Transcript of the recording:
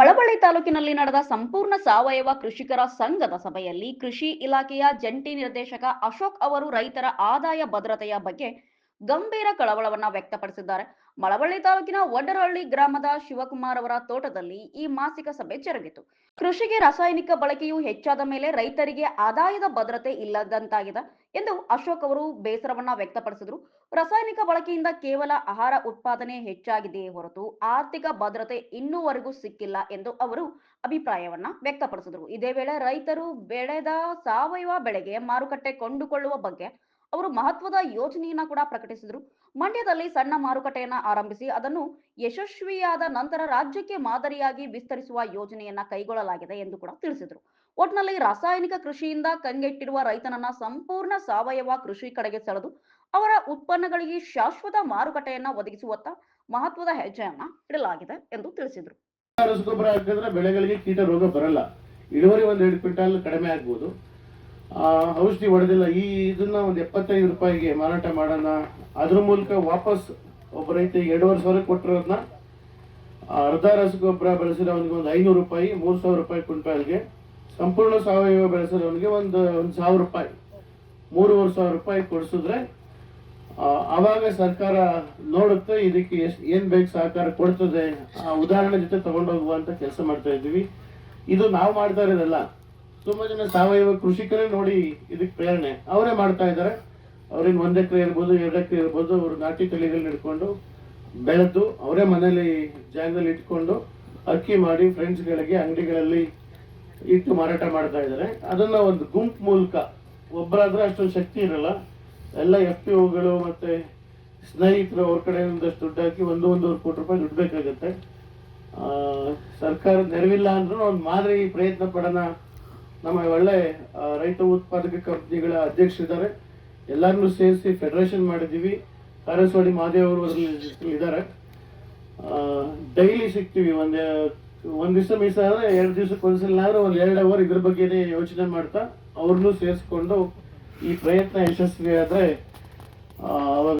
ಮಳವಳ್ಳಿ ತಾಲೂಕಿನಲ್ಲಿ ನಡೆದ ಸಂಪೂರ್ಣ ಸಾವಯವ ಕೃಷಿಕರ ಸಂಘದ ಸಭೆಯಲ್ಲಿ ಕೃಷಿ ಇಲಾಖೆಯ ಜಂಟಿ ನಿರ್ದೇಶಕ ಅಶೋಕ್ ಅವರು ರೈತರ ಆದಾಯ ಭದ್ರತೆಯ ಬಗ್ಗೆ ಗಂಭೀರ ಕಳವಳವನ್ನ ವ್ಯಕ್ತಪಡಿಸಿದ್ದಾರೆ. ಮಳವಳ್ಳಿ ತಾಲೂಕಿನ ವಡರಹಳ್ಳಿ ಗ್ರಾಮದ ಶಿವಕುಮಾರ್ ಅವರ ತೋಟದಲ್ಲಿ ಈ ಮಾಸಿಕ ಸಭೆ ಜರುಗಿತು. ಕೃಷಿಗೆ ರಾಸಾಯನಿಕ ಬಳಕೆಯು ಹೆಚ್ಚಾದ ಮೇಲೆ ರೈತರಿಗೆ ಆದಾಯದ ಭದ್ರತೆ ಇಲ್ಲದಂತಾಗಿದೆ ಎಂದು ಅಶೋಕ್ ಅವರು ಬೇಸರವನ್ನ ವ್ಯಕ್ತಪಡಿಸಿದರು. ರಾಸಾಯನಿಕ ಬಳಕೆಯಿಂದ ಕೇವಲ ಆಹಾರ ಉತ್ಪಾದನೆ ಹೆಚ್ಚಾಗಿದೆಯೇ ಹೊರತು ಆರ್ಥಿಕ ಭದ್ರತೆ ಇನ್ನೂವರೆಗೂ ಸಿಕ್ಕಿಲ್ಲ ಎಂದು ಅವರು ಅಭಿಪ್ರಾಯವನ್ನ ವ್ಯಕ್ತಪಡಿಸಿದರು. ಇದೇ ವೇಳೆ ರೈತರು ಬೆಳೆದ ಸಾವಯವ ಬೆಳೆಗೆ ಮಾರುಕಟ್ಟೆ ಕೊಂಡುಕೊಳ್ಳುವ ಬಗ್ಗೆ ಅವರು ಮಹತ್ವದ ಯೋಜನೆಯನ್ನ ಕೂಡ ಪ್ರಕಟಿಸಿದರು. ಮಂಡ್ಯದಲ್ಲಿ ಸಣ್ಣ ಮಾರುಕಟ್ಟೆಯನ್ನ ಆರಂಭಿಸಿ, ಅದನ್ನು ಯಶಸ್ವಿಯಾದ ನಂತರ ರಾಜ್ಯಕ್ಕೆ ಮಾದರಿಯಾಗಿ ವಿಸ್ತರಿಸುವ ಯೋಜನೆಯನ್ನ ಕೈಗೊಳ್ಳಲಾಗಿದೆ ಎಂದು ಕೂಡ ತಿಳಿಸಿದರು. ಒಟ್ನಲ್ಲಿ ರಾಸಾಯನಿಕ ಕೃಷಿಯಿಂದ ಕಂಗೆಟ್ಟಿರುವ ರೈತನನ್ನ ಸಂಪೂರ್ಣ ಸಾವಯವ ಕೃಷಿ ಕಡೆಗೆ ಸೆಳೆದು, ಅವರ ಉತ್ಪನ್ನಗಳಿಗೆ ಶಾಶ್ವತ ಮಾರುಕಟ್ಟೆಯನ್ನ ಒದಗಿಸುವತ್ತ ಮಹತ್ವದ ಹೆಜ್ಜೆಯನ್ನ ಇಡಲಾಗಿದೆ ಎಂದು ತಿಳಿಸಿದರು. ರಸಗೊಬ್ಬರ ಹಾಕಿದ್ರೆ ಬೆಳೆಗಳಿಗೆ ಕೀಟ ರೋಗ ಬರಲ್ಲ. ಇಳುವರಿ ಒಂದ್ ಎರಡು ಕ್ವಿಂಟಾಲ್ ಕಡಿಮೆ ಆಗ್ಬೋದು. ಔಷಧಿ ಹೊಡೆದಿಲ್ಲ. ಈ ಇದನ್ನ ಒಂದು ಎಪ್ಪತ್ತೈದು ರೂಪಾಯಿಗೆ ಮಾರಾಟ ಮಾಡೋಣ. ಅದ್ರ ಮೂಲಕ ವಾಪಸ್ ಒಬ್ಬ ರೈತ ಎರಡೂವರೆ ಸಾವಿರ ಕೊಟ್ಟಿರೋದನ್ನ ಅರ್ಧ ರಸಗೊಬ್ಬರ ಬೆಳೆಸಿರೋನಿಗೆ ಒಂದು ಐನೂರು ರೂಪಾಯಿ ಮೂರು ಸಾವಿರ ರೂಪಾಯಿ ಕ್ವಿಂಟಾಲ್ಗೆ. ಸಂಪೂರ್ಣ ಸಾವಯವ ಬೆಳೆಸಿರೋನಿಗೆ ಒಂದು ಒಂದು ಸಾವಿರ ರೂಪಾಯಿ. ಮೂರುವರೆ ಸಾವಿರ ರೂಪಾಯಿ ಕೊಡಿಸಿದ್ರೆ ಆ, ಆವಾಗ ಸರ್ಕಾರ ನೋಡುತ್ತೆ ಇದಕ್ಕೆ ಎಷ್ಟು ಏನು ಬೇಕು ಸಹಕಾರ ಕೊಡ್ತದೆ. ಆ ಉದಾಹರಣೆ ಜೊತೆ ತಗೊಂಡೋಗುವಂತ ಕೆಲಸ ಮಾಡ್ತಾ ಇದ್ದೀವಿ. ಇದು ನಾವು ಮಾಡ್ತಾ ಇರೋದಲ್ಲ. ತುಂಬಾ ಜನ ಸಾವಯವ ಕೃಷಿಕರೇ ನೋಡಿ ಇದಕ್ಕೆ ಪ್ರೇರಣೆ. ಅವರೇ ಮಾಡ್ತಾ ಇದ್ದಾರೆ. ಅವ್ರಿಗೆ ಒಂದ್ ಎಕರೆ ಇರ್ಬೋದು, ಎರಡು ಎಕರೆ ಇರ್ಬೋದು. ಅವರು ನಾಟಿ ತಳಿಗಳನ್ನ ಇಟ್ಕೊಂಡು ಬೆಳೆದು ಅವರೇ ಮನೇಲಿ ಜಾಗದಲ್ಲಿ ಇಟ್ಕೊಂಡು ಅಕ್ಕಿ ಮಾಡಿ ಫ್ರೆಂಡ್ಸ್ಗಳಿಗೆ ಅಂಗಡಿಗಳಲ್ಲಿ ಇಟ್ಟು ಮಾರಾಟ ಮಾಡ್ತಾ ಇದ್ದಾರೆ. ಅದನ್ನ ಒಂದು ಗುಂಪು ಮೂಲಕ ಒಬ್ಬರಾದ್ರೆ ಅಷ್ಟೊಂದು ಶಕ್ತಿ ಇರಲ್ಲ. ಎಲ್ಲ ಎಫ್ ಪಿ ಓಗಳು ಮತ್ತೆ ಸ್ನೇಹಿತರು ಅವ್ರ ಕಡೆ ಒಂದಷ್ಟು ದುಡ್ಡು ಹಾಕಿ ಒಂದು, ಒಂದೂವರೆ ಕೋಟಿ ರೂಪಾಯಿ ದುಡ್ಡು ಬೇಕಾಗುತ್ತೆ. ಸರ್ಕಾರ ನೆರವಿಲ್ಲ ಅಂದ್ರೂ ಒಂದು ಮಾದರಿ ಪ್ರಯತ್ನ ಪಡೋಣ ನಮ್ಮ ಒಳ್ಳೆ ರೈತ ಉತ್ಪಾದಕ ಕಂಪ್ನಿಗಳ ಅಧ್ಯಕ್ಷರಿದ್ದಾರೆ. ಎಲ್ಲರನ್ನೂ ಸೇರಿಸಿ ಫೆಡರೇಷನ್ ಮಾಡಿದ್ದೀವಿ. ಕಾರಸ್ವಾಡಿ ಮಹಾದೇವ್ ಅವರು ಅದರಲ್ಲಿ ಇದ್ದಾರೆ. ಡೈಲಿ ಸಿಗ್ತೀವಿ. ಒಂದ್, ಒಂದು ದಿವಸ ಮೀಸ ಆದ್ರೆ ಎರಡು ದಿವಸಕ್ಕೆ ಒಂದ್ಸಲ ಆದ್ರೆ ಒಂದ್ ಎರಡು ಅವರ್ ಇದ್ರ ಬಗ್ಗೆನೇ ಯೋಚನೆ ಮಾಡ್ತಾ ಅವ್ರನ್ನೂ ಸೇರಿಸ್ಕೊಂಡು ಈ ಪ್ರಯತ್ನ ಯಶಸ್ವಿ ಆದ್ರೆ ಅವಾಗ